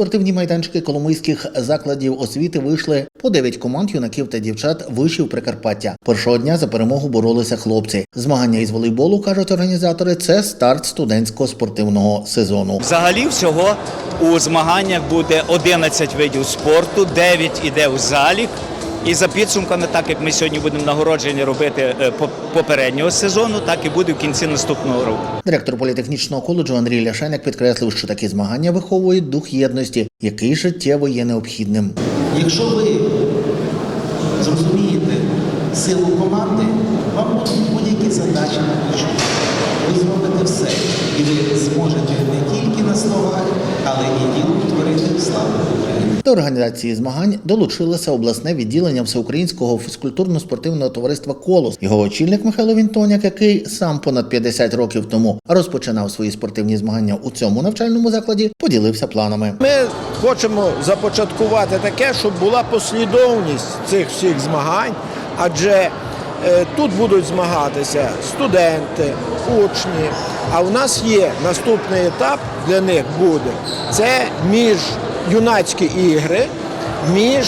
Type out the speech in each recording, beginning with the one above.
спортивні майданчики коломийських закладів освіти вийшли по 9 команд юнаків та дівчат вишів Прикарпаття. Першого дня за перемогу боролися хлопці. Змагання із волейболу кажуть організатори. Це старт студентського спортивного сезону. Взагалі всього у змаганнях буде 11 видів спорту, 9 іде у залік. І за підсумками, так як ми сьогодні будемо нагороджені робити е, попереднього сезону, так і буде в кінці наступного року. Директор політехнічного коледжу Андрій Ляшеник підкреслив, що такі змагання виховують дух єдності, який життєво є необхідним. Якщо ви зрозумієте силу команди, вам будуть будь-які задачі на плечі. Ви зробите все, і ви зможете не тільки на словах, але і ділом творити славу. До організації змагань долучилося обласне відділення всеукраїнського фізкультурно-спортивного товариства Колос. Його очільник Михайло Вінтоняк, який сам понад 50 років тому розпочинав свої спортивні змагання у цьому навчальному закладі, поділився планами. Ми хочемо започаткувати таке, щоб була послідовність цих всіх змагань, адже е, тут будуть змагатися студенти, учні. А у нас є наступний етап для них буде це між юнацькі ігри, між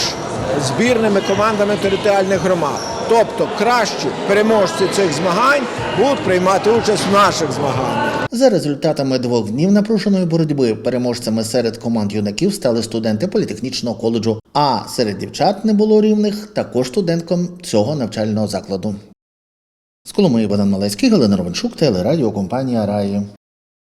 збірними командами територіальних громад. Тобто кращі переможці цих змагань будуть приймати участь в наших змаганнях. За результатами двох днів напруженої боротьби переможцями серед команд юнаків стали студенти політехнічного коледжу. А серед дівчат не було рівних також студенткам цього навчального закладу. З Коломиї Богдан Малецький, Галина Ровеншук, телерадіокомпанія Раї.